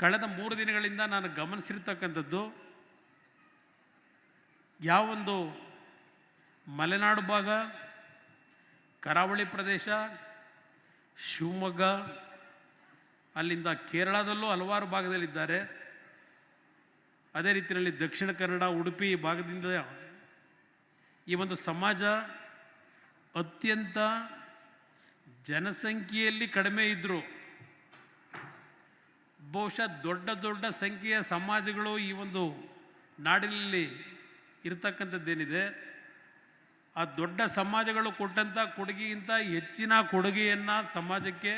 ಕಳೆದ ಮೂರು ದಿನಗಳಿಂದ ನಾನು ಗಮನಿಸಿರ್ತಕ್ಕಂಥದ್ದು ಯಾವೊಂದು ಮಲೆನಾಡು ಭಾಗ, ಕರಾವಳಿ ಪ್ರದೇಶ, ಶಿವಮೊಗ್ಗ, ಅಲ್ಲಿಂದ ಕೇರಳದಲ್ಲೂ ಹಲವಾರು ಭಾಗದಲ್ಲಿದ್ದಾರೆ. ಅದೇ ರೀತಿಯಲ್ಲಿ ದಕ್ಷಿಣ ಕನ್ನಡ, ಉಡುಪಿ ಭಾಗದಿಂದ ಈ ಒಂದು ಸಮಾಜ ಅತ್ಯಂತ ಜನಸಂಖ್ಯೆಯಲ್ಲಿ ಕಡಿಮೆ ಇದ್ದರು ಬಹುಶಃ ದೊಡ್ಡ ದೊಡ್ಡ ಸಂಖ್ಯೆಯ ಸಮಾಜಗಳು ಈ ಒಂದು ನಾಡಿನಲ್ಲಿ ಇರತಕ್ಕಂಥದ್ದೇನಿದೆ. ಆ ದೊಡ್ಡ ಸಮಾಜಗಳು ಕೊಟ್ಟಂಥ ಕೊಡುಗೆಗಿಂತ ಹೆಚ್ಚಿನ ಕೊಡುಗೆಯನ್ನು ಸಮಾಜಕ್ಕೆ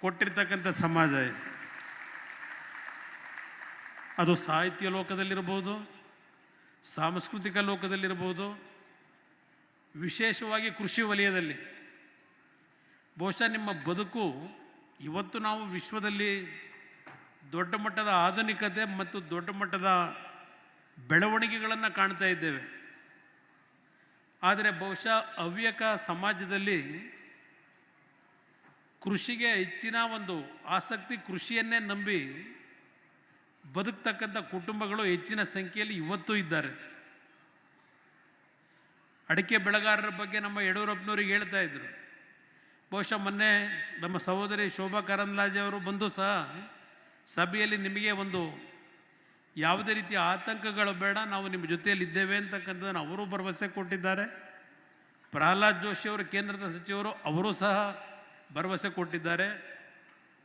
ಕೊಟ್ಟಿರ್ತಕ್ಕಂಥ ಸಮಾಜ ಇದೆ. ಅದು ಸಾಹಿತ್ಯ ಲೋಕದಲ್ಲಿರ್ಬೋದು ಸಾಂಸ್ಕೃತಿಕ ಲೋಕದಲ್ಲಿರ್ಬೋದು ವಿಶೇಷವಾಗಿ ಕೃಷಿ ವಲಯದಲ್ಲಿ. ಬಹುಶಃ ನಿಮ್ಮ ಬದುಕು ಇವತ್ತು ನಾವು ವಿಶ್ವದಲ್ಲಿ ದೊಡ್ಡ ಮಟ್ಟದ ಆಧುನಿಕತೆ ಮತ್ತು ದೊಡ್ಡ ಮಟ್ಟದ ಬೆಳವಣಿಗೆಗಳನ್ನು ಕಾಣ್ತಾ ಇದ್ದೇವೆ. ಆದರೆ ಬಹುಶಃ ಹವ್ಯಕ ಸಮಾಜದಲ್ಲಿ ಕೃಷಿಗೆ ಹೆಚ್ಚಿನ ಒಂದು ಆಸಕ್ತಿ ಕೃಷಿಯನ್ನೇ ನಂಬಿ ಬದುಕ್ತಕ್ಕಂಥ ಕುಟುಂಬಗಳು ಹೆಚ್ಚಿನ ಸಂಖ್ಯೆಯಲ್ಲಿ ಇವತ್ತೂ ಇದ್ದಾರೆ. ಅಡಿಕೆ ಬೆಳೆಗಾರರ ಬಗ್ಗೆ ನಮ್ಮ ಯಡಿಯೂರಪ್ಪನವ್ರಿಗೆ ಹೇಳ್ತಾ ಇದ್ರು. ಬಹುಶಃ ಮೊನ್ನೆ ನಮ್ಮ ಸಹೋದರಿ ಶೋಭಾ ಕರಂದ್ಲಾಜೆ ಅವರು ಬಂದು ಸಹ ಸಭೆಯಲ್ಲಿ ನಿಮಗೆ ಒಂದು ಯಾವುದೇ ರೀತಿಯ ಆತಂಕಗಳು ಬೇಡ, ನಾವು ನಿಮ್ಮ ಜೊತೆಯಲ್ಲಿ ಇದ್ದೇವೆ ಅಂತಕ್ಕಂಥದ್ದನ್ನು ಅವರು ಭರವಸೆ ಕೊಟ್ಟಿದ್ದಾರೆ. ಪ್ರಹ್ಲಾದ್ ಜೋಶಿ ಅವರು, ಕೇಂದ್ರದ ಸಚಿವರು ಅವರು ಸಹ ಭರವಸೆ ಕೊಟ್ಟಿದ್ದಾರೆ.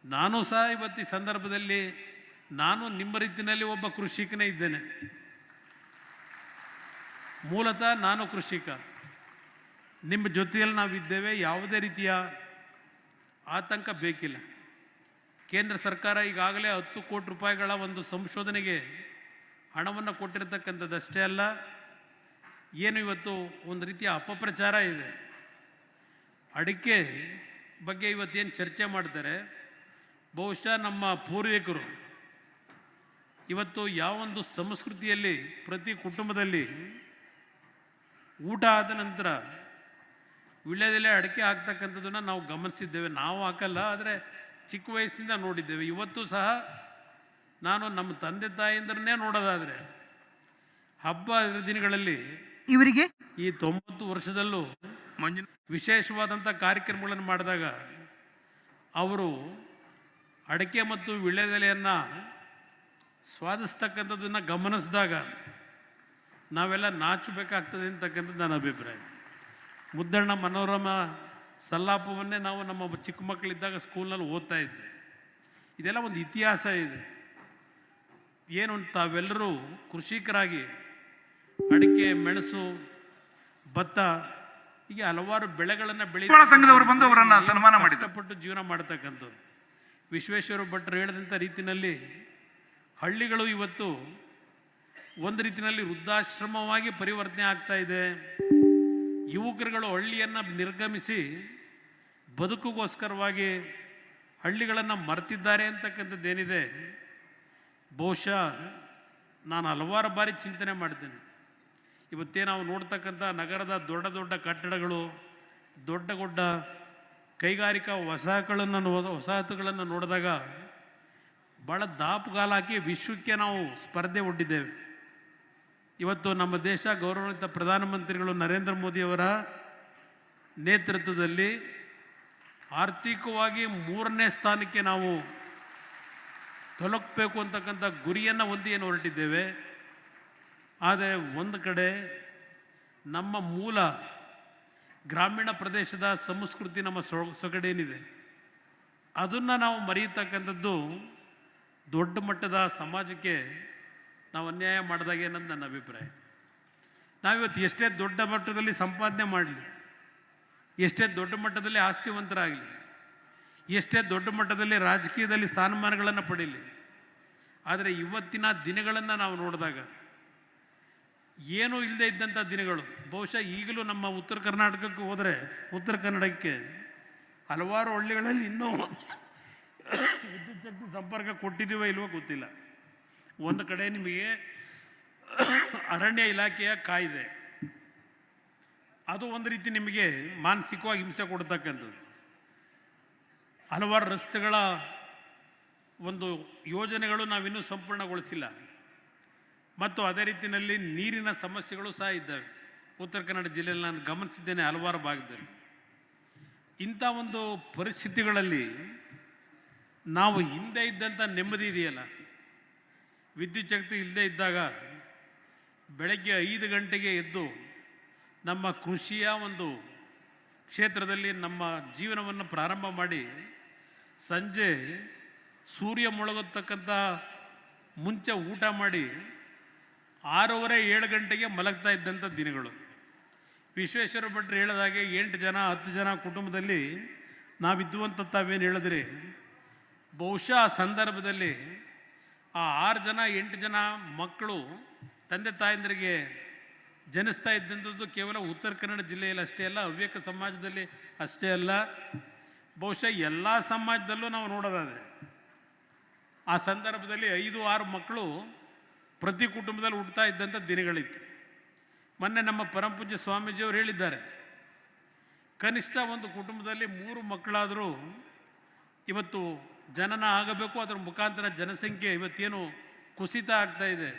ನಾನು ಸಹ ಇವತ್ತು ಈ ಸಂದರ್ಭದಲ್ಲಿ ನಾನು ನಿಮ್ಮ ರೀತಿಯಲ್ಲಿ ಒಬ್ಬ ಕೃಷಿಕನೇ ಇದ್ದೇನೆ. ಮೂಲತಃ ನಾನು ಕೃಷಿಕ. ನಿಮ್ಮ ಜೊತೆಯಲ್ಲಿ ನಾವಿದ್ದೇವೆ, ಯಾವುದೇ ರೀತಿಯ ಆತಂಕ ಬೇಕಿಲ್ಲ. ಕೇಂದ್ರ ಸರ್ಕಾರ ಈಗಾಗಲೇ ಹತ್ತು ಕೋಟಿ ರೂಪಾಯಿಗಳ ಒಂದು ಸಂಶೋಧನೆಗೆ ಹಣವನ್ನು ಕೊಟ್ಟಿರ್ತಕ್ಕಂಥದ್ದಷ್ಟೇ ಅಲ್ಲ, ಏನು ಇವತ್ತು ಒಂದು ರೀತಿಯ ಅಪಪ್ರಚಾರ ಇದೆ. ಅಡಿಕೆ ಬಗ್ಗೆ ಇವತ್ತೇನು ಚರ್ಚೆ ಮಾಡ್ತಾರೆ, ಬಹುಶಃ ನಮ್ಮ ಪೂರ್ವಿಕರು ಇವತ್ತು ಯಾವೊಂದು ಸಂಸ್ಕೃತಿಯಲ್ಲಿ ಪ್ರತಿ ಕುಟುಂಬದಲ್ಲಿ ಊಟ ಆದ ನಂತರ ವಿಳ್ಯದೆಲೆ ಅಡಿಕೆ ಆಗ್ತಕ್ಕಂಥದ್ದನ್ನು ನಾವು ಗಮನಿಸಿದ್ದೇವೆ. ನಾವು ಹಾಕಲ್ಲ ಆದರೆ ಚಿಕ್ಕ ವಯಸ್ಸಿನಿಂದ ನೋಡಿದ್ದೇವೆ. ಇವತ್ತು ಸಹ ನಾನು ನಮ್ಮ ತಂದೆ ತಾಯಿಂದ್ರನ್ನೇ ನೋಡೋದಾದರೆ ಹಬ್ಬ ದಿನಗಳಲ್ಲಿ ಇವರಿಗೆ? ಈ ತೊಂಬತ್ತು ವರ್ಷದಲ್ಲೂ ಮಂಜಿನ ವಿಶೇಷವಾದಂಥ ಕಾರ್ಯಕ್ರಮಗಳನ್ನು ಮಾಡಿದಾಗ ಅವರು ಅಡಿಕೆ ಮತ್ತು ವಿಳ್ಯದೆಲೆಯನ್ನು ಸ್ವಾದಿಸ್ತಕ್ಕಂಥದ್ದನ್ನು ಗಮನಿಸಿದಾಗ ನಾವೆಲ್ಲ ನಾಚಬೇಕಾಗ್ತದೆ ಅಂತಕ್ಕಂಥದ್ದು ನನ್ನ ಅಭಿಪ್ರಾಯ. ಮುದ್ದಣ್ಣ ಮನೋರಮ ಸಲ್ಲಾಪವನ್ನೇ ನಾವು ನಮ್ಮ ಚಿಕ್ಕ ಮಕ್ಕಳಿದ್ದಾಗ ಸ್ಕೂಲ್ನಲ್ಲಿ ಓದ್ತಾ ಇದ್ವಿ. ಇದೆಲ್ಲ ಒಂದು ಇತಿಹಾಸ ಇದೆ. ಏನು ತಾವೆಲ್ಲರೂ ಕೃಷಿಕರಾಗಿ ಅಡಿಕೆ ಮೆಣಸು ಭತ್ತ ಹೀಗೆ ಹಲವಾರು ಬೆಳೆಗಳನ್ನು ಬೆಳೆ ಸಂಘದವರು ಬಂದು ಅವರನ್ನು ಸನ್ಮಾನ ಕಷ್ಟಪಟ್ಟು ಜೀವನ ಮಾಡ್ತಕ್ಕಂಥದ್ದು ವಿಶ್ವೇಶ್ವರ ಭಟ್ರು ಹೇಳಿದಂಥ ರೀತಿಯಲ್ಲಿ ಹಳ್ಳಿಗಳು ಇವತ್ತು ಒಂದು ರೀತಿಯಲ್ಲಿ ವೃದ್ಧಾಶ್ರಮವಾಗಿ ಪರಿವರ್ತನೆ ಆಗ್ತಾ ಇದೆ. ಯುವಕರುಗಳು ಹಳ್ಳಿಯನ್ನು ನಿರ್ಗಮಿಸಿ ಬದುಕುಗೋಸ್ಕರವಾಗಿ ಹಳ್ಳಿಗಳನ್ನು ಮರೆತಿದ್ದಾರೆ ಅಂತಕ್ಕಂಥದ್ದೇನಿದೆ? ಬಹುಶಃ ನಾನು ಹಲವಾರು ಬಾರಿ ಚಿಂತನೆ ಮಾಡ್ತೇನೆ. ಇವತ್ತೇ ನಾವು ನೋಡ್ತಕ್ಕಂಥ ನಗರದ ದೊಡ್ಡ ದೊಡ್ಡ ಕಟ್ಟಡಗಳು, ದೊಡ್ಡ ದೊಡ್ಡ ಕೈಗಾರಿಕಾ ವಸಾಹತುಗಳನ್ನು ವಸಾಹತುಗಳನ್ನು ನೋಡಿದಾಗ ಭಾಳ ದಾಪುಗಾಲಾಕಿ ವಿಶ್ವಕ್ಕೆ ನಾವು ಸ್ಪರ್ಧೆ ಒಡ್ಡಿದ್ದೇವೆ ಇವತ್ತು ನಮ್ಮ ದೇಶ ಗೌರವಾನ್ವಿತ ಪ್ರಧಾನಮಂತ್ರಿಗಳು ನರೇಂದ್ರ ಮೋದಿಯವರ ನೇತೃತ್ವದಲ್ಲಿ ಆರ್ಥಿಕವಾಗಿ ಮೂರನೇ ಸ್ಥಾನಕ್ಕೆ ನಾವು ತಲುಪಬೇಕು ಅಂತಕ್ಕಂಥ ಗುರಿಯನ್ನು ಹೊಂದಿ ಏನು ಹೊರಟಿದ್ದೇವೆ, ಆದರೆ ಒಂದು ಕಡೆ ನಮ್ಮ ಮೂಲ ಗ್ರಾಮೀಣ ಪ್ರದೇಶದ ಸಂಸ್ಕೃತಿ ನಮ್ಮ ಸೊ, ಸೊಗಡೇನಿದೆ, ಅದನ್ನು ನಾವು ಮರೆಯತಕ್ಕಂಥದ್ದು ದೊಡ್ಡ ಮಟ್ಟದ ಸಮಾಜಕ್ಕೆ ನಾವು ಅನ್ಯಾಯ ಮಾಡಿದಾಗ ಏನಂತ ನನ್ನ ಅಭಿಪ್ರಾಯ? ನಾವಿವತ್ತು ಎಷ್ಟೇ ದೊಡ್ಡ ಮಟ್ಟದಲ್ಲಿ ಸಂಪಾದನೆ ಮಾಡಲಿ, ಎಷ್ಟೇ ದೊಡ್ಡ ಮಟ್ಟದಲ್ಲಿ ಆಸ್ತಿವಂತರಾಗಲಿ, ಎಷ್ಟೇ ದೊಡ್ಡ ಮಟ್ಟದಲ್ಲಿ ರಾಜಕೀಯದಲ್ಲಿ ಸ್ಥಾನಮಾನಗಳನ್ನು ಪಡೀಲಿ, ಆದರೆ ಇವತ್ತಿನ ದಿನಗಳನ್ನು ನಾವು ನೋಡಿದಾಗ ಏನೂ ಇಲ್ಲದೆ ಇದ್ದಂಥ ದಿನಗಳು. ಬಹುಶಃ ಈಗಲೂ ನಮ್ಮ ಉತ್ತರ ಕರ್ನಾಟಕಕ್ಕೆ ಹೋದರೆ ಉತ್ತರ ಕನ್ನಡಕ್ಕೆ ಹಲವಾರು ಹಳ್ಳಿಗಳಲ್ಲಿ ಇನ್ನೂ ವಿದ್ಯುಚ್ಛಕ್ತಿ ಸಂಪರ್ಕ ಕೊಟ್ಟಿದ್ದೀವೋ ಇಲ್ವೋ ಗೊತ್ತಿಲ್ಲ. ಒಂದು ಕಡೆ ನಿಮಗೆ ಅರಣ್ಯ ಇಲಾಖೆಯ ಕಾಯ್ದೆ. ಅದು ಒಂದು ರೀತಿ ನಿಮಗೆ ಮಾನಸಿಕವಾಗಿ ಹಿಂಸೆ ಕೊಡ್ತಕ್ಕಂಥದ್ದು. ಹಲವಾರು ರಸ್ತೆಗಳ ಒಂದು ಯೋಜನೆಗಳು ನಾವಿನ್ನೂ ಸಂಪೂರ್ಣಗೊಳಿಸಿಲ್ಲ. ಮತ್ತು ಅದೇ ರೀತಿಯಲ್ಲಿ ನೀರಿನ ಸಮಸ್ಯೆಗಳು ಸಹ ಇದ್ದಾವೆ. ಉತ್ತರ ಕನ್ನಡ ಜಿಲ್ಲೆಯಲ್ಲಿ ನಾನು ಗಮನಿಸಿದ್ದೇನೆ ಹಲವಾರು ಭಾಗದಲ್ಲಿ. ಇಂಥ ಒಂದು ಪರಿಸ್ಥಿತಿಗಳಲ್ಲಿ ನಾವು ಹಿಂದೆ ಇದ್ದಂಥ ನೆಮ್ಮದಿ ಇದೆಯಲ್ಲ? ವಿದ್ಯುತ್ ಶಕ್ತಿ ಇಲ್ಲದೆ ಇದ್ದಾಗ ಬೆಳಗ್ಗೆ ಐದು ಗಂಟೆಗೆ ಎದ್ದು ನಮ್ಮ ಕೃಷಿಯ ಒಂದು ಕ್ಷೇತ್ರದಲ್ಲಿ ನಮ್ಮ ಜೀವನವನ್ನು ಪ್ರಾರಂಭ ಮಾಡಿ ಸಂಜೆ ಸೂರ್ಯ ಮುಳುಗತಕ್ಕಂಥ ಮುಂಚೆ ಊಟ ಮಾಡಿ ಆರೂವರೆ ಏಳು ಗಂಟೆಗೆ ಮಲಗ್ತಾ ಇದ್ದಂಥ ದಿನಗಳು. ವಿಶ್ವೇಶ್ವರ ಭಟ್ರು ಹೇಳಿದಾಗೆ ಎಂಟು ಜನ, ಹತ್ತು ಜನ ಕುಟುಂಬದಲ್ಲಿ ನಾವಿದ್ದುವಂಥ ತಾವೇನು ಹೇಳಿದ್ರಿ? ಬಹುಶಃ ಆ ಸಂದರ್ಭದಲ್ಲಿ ಆ ಆರು ಜನ, ಎಂಟು ಜನ ಮಕ್ಕಳು ತಂದೆ ತಾಯಂದಿರಿಗೆ ಜನಿಸ್ತಾ ಇದ್ದಂಥದ್ದು ಕೇವಲ ಉತ್ತರ ಕನ್ನಡ ಜಿಲ್ಲೆಯಲ್ಲಿ ಅಷ್ಟೇ ಅಲ್ಲ, ಹವ್ಯಕ ಸಮಾಜದಲ್ಲಿ ಅಷ್ಟೇ ಅಲ್ಲ. ಬಹುಶಃ ಎಲ್ಲ ಸಮಾಜದಲ್ಲೂ ನಾವು ನೋಡೋದಾದರೆ ಆ ಸಂದರ್ಭದಲ್ಲಿ ಐದು, ಆರು ಮಕ್ಕಳು ಪ್ರತಿ ಕುಟುಂಬದಲ್ಲಿ ಹುಡ್ತಾ ಇದ್ದಂಥ ದಿನಗಳಿತ್ತು. ಮೊನ್ನೆ ನಮ್ಮ ಪರಮಪೂಜ್ಯ ಸ್ವಾಮೀಜಿಯವರು ಹೇಳಿದ್ದಾರೆ, ಕನಿಷ್ಠ ಒಂದು ಕುಟುಂಬದಲ್ಲಿ ಮೂರು ಮಕ್ಕಳಾದರೂ ಇವತ್ತು ಜನನ ಆಗಬೇಕು, ಅದರ ಮುಖಾಂತರ ಜನಸಂಖ್ಯೆ ಇವತ್ತೇನು ಕುಸಿತ ಆಗ್ತಾ ಇದೆ.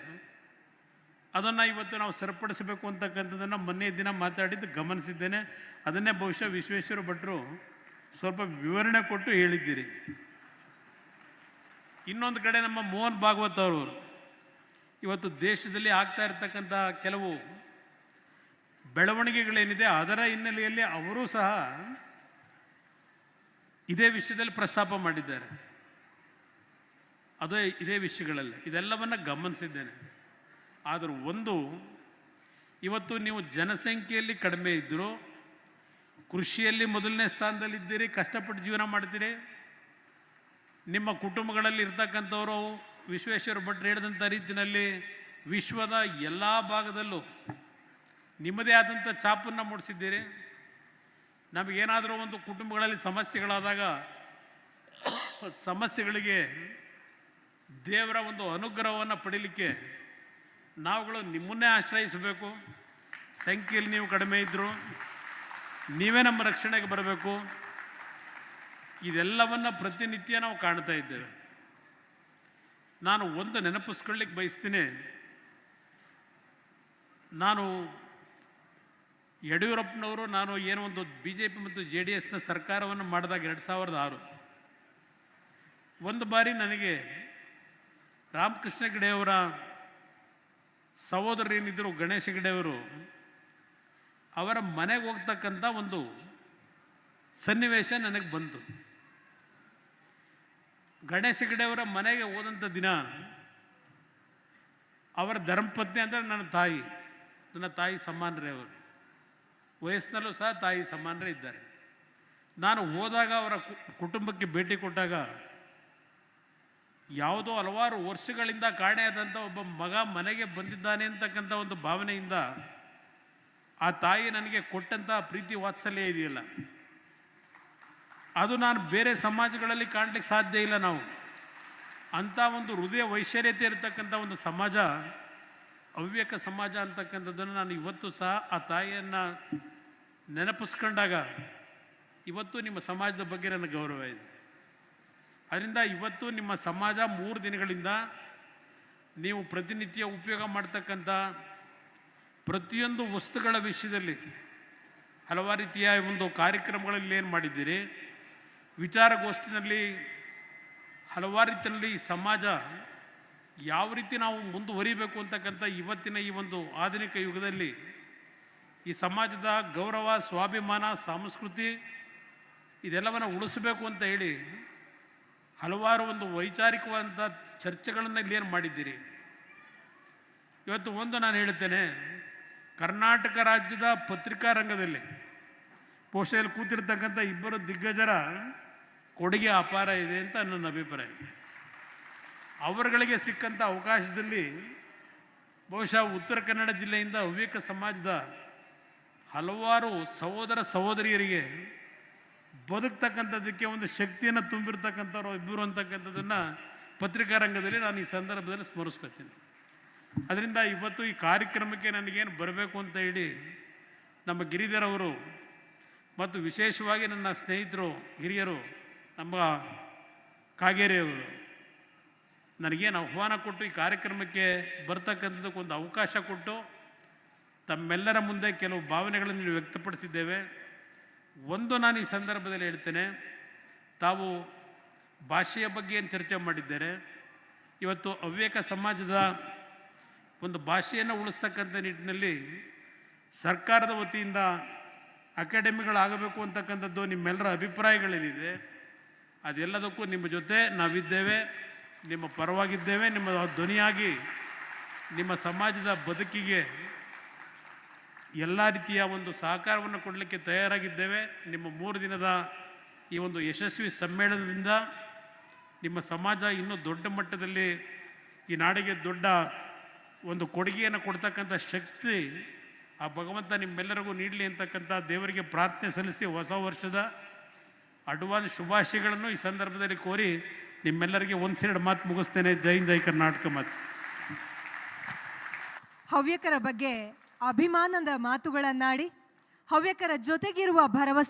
ಅದನ್ನು ಇವತ್ತು ನಾವು ಸರಿಪಡಿಸಬೇಕು ಅಂತಕ್ಕಂಥದ್ದನ್ನು ಮೊನ್ನೆ ದಿನ ಮಾತಾಡಿದ್ದು ಗಮನಿಸಿದ್ದೇನೆ. ಅದನ್ನೇ ಬಹುಶಃ ವಿಶ್ವೇಶ್ವರ ಭಟ್ರು ಸ್ವಲ್ಪ ವಿವರಣೆ ಕೊಟ್ಟು ಹೇಳಿದ್ದೀರಿ. ಇನ್ನೊಂದು ಕಡೆ ನಮ್ಮ ಮೋಹನ್ ಭಾಗವತ್ ಅವರು ಇವತ್ತು ದೇಶದಲ್ಲಿ ಆಗ್ತಾ ಇರತಕ್ಕಂಥ ಕೆಲವು ಬೆಳವಣಿಗೆಗಳೇನಿದೆ, ಅದರ ಹಿನ್ನೆಲೆಯಲ್ಲಿ ಅವರೂ ಸಹ ಇದೇ ವಿಷಯದಲ್ಲಿ ಪ್ರಸ್ತಾಪ ಮಾಡಿದ್ದಾರೆ. ಅದೇ ಇದೇ ವಿಷಯಗಳಲ್ಲಿ, ಇದೆಲ್ಲವನ್ನು ಗಮನಿಸಿದ್ದೇನೆ. ಆದರೂ ಒಂದು, ಇವತ್ತು ನೀವು ಜನಸಂಖ್ಯೆಯಲ್ಲಿ ಕಡಿಮೆ ಇದ್ದರೂ, ಕೃಷಿಯಲ್ಲಿ ಮೊದಲನೇ ಸ್ಥಾನದಲ್ಲಿದ್ದೀರಿ, ಕಷ್ಟಪಟ್ಟು ಜೀವನ ಮಾಡ್ತೀರಿ, ನಿಮ್ಮ ಕುಟುಂಬಗಳಲ್ಲಿ ಇರ್ತಕ್ಕಂಥವರು, ವಿಶ್ವೇಶ್ವರ ಭಟ್ರು ಹೇಳಿದಂಥ ರೀತಿಯಲ್ಲಿ ವಿಶ್ವದ ಎಲ್ಲ ಭಾಗದಲ್ಲೂ ನಿಮ್ಮದೇ ಆದಂಥ ಚಾಪನ್ನು ಮೂಡಿಸಿದ್ದೀರಿ. ನಮಗೇನಾದರೂ ಒಂದು ಕುಟುಂಬಗಳಲ್ಲಿ ಸಮಸ್ಯೆಗಳಾದಾಗ ಸಮಸ್ಯೆಗಳಿಗೆ ದೇವರ ಒಂದು ಅನುಗ್ರಹವನ್ನು ಪಡೀಲಿಕ್ಕೆ ನಾವುಗಳು ನಿಮ್ಮನ್ನೇ ಆಶ್ರಯಿಸಬೇಕು. ಸಂಖ್ಯೆಯಲ್ಲಿ ನೀವು ಕಡಿಮೆ ಇದ್ದರು ನೀವೇ ನಮ್ಮ ರಕ್ಷಣೆಗೆ ಬರಬೇಕು. ಇದೆಲ್ಲವನ್ನು ಪ್ರತಿನಿತ್ಯ ನಾವು ಕಾಣ್ತಾ ಇದ್ದೇವೆ. ನಾನು ಒಂದು ನೆನಪಿಸ್ಕೊಳ್ಳಿಕ್ಕೆ ಬಯಸ್ತೀನಿ. ನಾನು ಯಡಿಯೂರಪ್ಪನವರು ನಾನು ಏನೋ ಒಂದು ಬಿ ಜೆ ಪಿ ಮತ್ತು ಜೆ ಡಿ ಎಸ್ನ ಸರ್ಕಾರವನ್ನು ಮಾಡಿದಾಗ ಎರಡು ಸಾವಿರದ ಆರು. ಒಂದು ಬಾರಿ ನನಗೆ ರಾಮಕೃಷ್ಣ ಹೆಗಡೆಯವರ ಸಹೋದರರೇನಿದ್ದರು ಗಣೇಶ ಹೆಗಡೆಯವರು ಅವರ ಮನೆಗೆ ಹೋಗ್ತಕ್ಕಂಥ ಒಂದು ಸನ್ನಿವೇಶ ನನಗೆ ಬಂತು. ಗಣೇಶ ಹೆಗಡೆಯವರ ಮನೆಗೆ ಹೋದಂಥ ದಿನ ಅವರ ಧರ್ಮಪತ್ನಿ ಅಂದರೆ ನನ್ನ ತಾಯಿ ನನ್ನ ತಾಯಿ ಸಮ್ಮಾನ್ರೇ ಅವರು. ವಯಸ್ಸಿನಲ್ಲೂ ಸಹ ತಾಯಿ ಸಮಾನರೇ ಇದ್ದಾರೆ. ನಾನು ಹೋದಾಗ ಅವರ ಕುಟುಂಬಕ್ಕೆ ಭೇಟಿ ಕೊಟ್ಟಾಗ ಯಾವುದೋ ಹಲವಾರು ವರ್ಷಗಳಿಂದ ಕಾಣೆಯಾದಂಥ ಒಬ್ಬ ಮಗ ಮನೆಗೆ ಬಂದಿದ್ದಾನೆ ಅಂತಕ್ಕಂಥ ಒಂದು ಭಾವನೆಯಿಂದ ಆ ತಾಯಿ ನನಗೆ ಕೊಟ್ಟಂಥ ಪ್ರೀತಿ ವಾತ್ಸಲ್ಯ ಇದೆಯಲ್ಲ. ಅದು ನಾನು ಬೇರೆ ಸಮಾಜಗಳಲ್ಲಿ ಕಾಣಲಿಕ್ಕೆ ಸಾಧ್ಯ ಇಲ್ಲ ನಾವು. ಅಂಥ ಒಂದು ಹೃದಯ ವೈಶರ್ಯತೆ ಇರತಕ್ಕಂಥ ಒಂದು ಸಮಾಜ ಹವ್ಯಕ ಸಮಾಜ ಅಂತಕ್ಕಂಥದ್ದನ್ನು ನಾನು ಇವತ್ತು ಸಹ ಆ ತಾಯಿಯನ್ನು ನೆನಪಿಸ್ಕೊಂಡಾಗ ಇವತ್ತು ನಿಮ್ಮ ಸಮಾಜದ ಬಗ್ಗೆ ನನ್ನ ಗೌರವ ಇದೆ. ಅದರಿಂದ ಇವತ್ತು ನಿಮ್ಮ ಸಮಾಜ ಮೂರು ದಿನಗಳಿಂದ ನೀವು ಪ್ರತಿನಿತ್ಯ ಉಪಯೋಗ ಮಾಡ್ತಕ್ಕಂಥ ಪ್ರತಿಯೊಂದು ವಸ್ತುಗಳ ವಿಷಯದಲ್ಲಿ ಹಲವಾರು ರೀತಿಯ ಒಂದು ಕಾರ್ಯಕ್ರಮಗಳಲ್ಲಿ ಏನು ಮಾಡಿದ್ದೀರಿ? ವಿಚಾರಗೋಷ್ಠಿನಲ್ಲಿ ಹಲವಾರು ರೀತಿಯಲ್ಲಿ ಸಮಾಜ ಯಾವ ರೀತಿ ನಾವು ಮುಂದುವರಿಬೇಕು ಅಂತಕ್ಕಂಥ ಇವತ್ತಿನ ಈ ಒಂದು ಆಧುನಿಕ ಯುಗದಲ್ಲಿ ಈ ಸಮಾಜದ ಗೌರವ, ಸ್ವಾಭಿಮಾನ, ಸಂಸ್ಕೃತಿ ಇದೆಲ್ಲವನ್ನು ಉಳಿಸಬೇಕು ಅಂತ ಹೇಳಿ ಹಲವಾರು ಒಂದು ವೈಚಾರಿಕವಾದಂಥ ಚರ್ಚೆಗಳನ್ನು ಇಲ್ಲಿ ಏನು ಮಾಡಿದ್ದೀರಿ? ಇವತ್ತು ಒಂದು ನಾನು ಹೇಳ್ತೇನೆ, ಕರ್ನಾಟಕ ರಾಜ್ಯದ ಪತ್ರಿಕಾ ರಂಗದಲ್ಲಿ ಬಹುಶಃ ಕೂತಿರ್ತಕ್ಕಂಥ ಇಬ್ಬರು ದಿಗ್ಗಜರ ಕೊಡುಗೆ ಅಪಾರ ಇದೆ ಅಂತ ನನ್ನ ಅಭಿಪ್ರಾಯ. ಅವರುಗಳಿಗೆ ಸಿಕ್ಕಂಥ ಅವಕಾಶದಲ್ಲಿ ಬಹುಶಃ ಉತ್ತರ ಕನ್ನಡ ಜಿಲ್ಲೆಯಿಂದ ಹವ್ಯಕ ಸಮಾಜದ ಹಲವಾರು ಸಹೋದರ ಸಹೋದರಿಯರಿಗೆ ಬದುಕ್ತಕ್ಕಂಥದ್ದಕ್ಕೆ ಒಂದು ಶಕ್ತಿಯನ್ನು ತುಂಬಿರ್ತಕ್ಕಂಥವ್ರು ಇಬ್ಬರು ಅಂತಕ್ಕಂಥದ್ದನ್ನು ಪತ್ರಿಕಾ ರಂಗದಲ್ಲಿ ನಾನು ಈ ಸಂದರ್ಭದಲ್ಲಿ ಸ್ಮರಿಸ್ಕೊತೀನಿ ಅದರಿಂದ ಇವತ್ತು ಈ ಕಾರ್ಯಕ್ರಮಕ್ಕೆ ನನಗೇನು ಬರಬೇಕು ಅಂತ ಹೇಳಿ ನಮ್ಮ ಗಿರಿಧರವರು ಮತ್ತು ವಿಶೇಷವಾಗಿ ನನ್ನ ಸ್ನೇಹಿತರು, ಹಿರಿಯರು ನಮ್ಮ ಕಾಗೇರಿಯವರು ನನಗೇನು ಆಹ್ವಾನ ಕೊಟ್ಟು ಈ ಕಾರ್ಯಕ್ರಮಕ್ಕೆ ಬರ್ತಕ್ಕಂಥದ್ದಕ್ಕೆ ಒಂದು ಅವಕಾಶ ಕೊಟ್ಟು ತಮ್ಮೆಲ್ಲರ ಮುಂದೆ ಕೆಲವು ಭಾವನೆಗಳನ್ನು ವ್ಯಕ್ತಪಡಿಸಿದ್ದೇವೆ. ಒಂದು ನಾನು ಈ ಸಂದರ್ಭದಲ್ಲಿ ಹೇಳ್ತೇನೆ, ತಾವು ಭಾಷೆಯ ಬಗ್ಗೆ ಏನು ಚರ್ಚೆ ಮಾಡಿದ್ದಾರೆ, ಇವತ್ತು ಹವ್ಯಕ ಸಮಾಜದ ಒಂದು ಭಾಷೆಯನ್ನು ಉಳಿಸ್ತಕ್ಕಂಥ ನಿಟ್ಟಿನಲ್ಲಿ ಸರ್ಕಾರದ ವತಿಯಿಂದ ಅಕಾಡೆಮಿಗಳಾಗಬೇಕು ಅಂತಕ್ಕಂಥದ್ದು ನಿಮ್ಮೆಲ್ಲರ ಅಭಿಪ್ರಾಯಗಳೇನಿದೆ, ಅದೆಲ್ಲದಕ್ಕೂ ನಿಮ್ಮ ಜೊತೆ ನಾವಿದ್ದೇವೆ. ನಿಮ್ಮ ಪರವಾಗಿದ್ದೇವೆ, ನಿಮ್ಮ ಧ್ವನಿಯಾಗಿ ನಿಮ್ಮ ಸಮಾಜದ ಬದುಕಿಗೆ ಎಲ್ಲ ರೀತಿಯ ಒಂದು ಸಹಕಾರವನ್ನು ಕೊಡಲಿಕ್ಕೆ ತಯಾರಾಗಿದ್ದೇವೆ. ನಿಮ್ಮ ಮೂರು ದಿನದ ಈ ಒಂದು ಯಶಸ್ವಿ ಸಮ್ಮೇಳನದಿಂದ ನಿಮ್ಮ ಸಮಾಜ ಇನ್ನೂ ದೊಡ್ಡ ಮಟ್ಟದಲ್ಲಿ ಈ ನಾಡಿಗೆ ದೊಡ್ಡ ಒಂದು ಕೊಡುಗೆಯನ್ನು ಕೊಡ್ತಕ್ಕಂಥ ಶಕ್ತಿ ಆ ಭಗವಂತ ನಿಮ್ಮೆಲ್ಲರಿಗೂ ನೀಡಲಿ ಅಂತಕ್ಕಂಥ ದೇವರಿಗೆ ಪ್ರಾರ್ಥನೆ ಸಲ್ಲಿಸಿ ಹೊಸ ವರ್ಷದ ಅಡ್ವಾನ್ಸ್ ಶುಭಾಶಯಗಳನ್ನು ಈ ಸಂದರ್ಭದಲ್ಲಿ ಕೋರಿ ನಿಮ್ಮೆಲ್ಲರಿಗೆ ಒಂದ್ಸೆರಡು ಮಾತು ಮುಗಿಸ್ತೇನೆ. ಜೈನ್ ಜೈ ಕರ್ನಾಟಕ ಮಾತು. ಹವ್ಯಕರ ಬಗ್ಗೆ ಅಭಿಮಾನದ ಮಾತುಗಳನ್ನಾಡಿ, ಹವ್ಯಕರ ಜೊತೆಗಿರುವ ಭರವಸೆ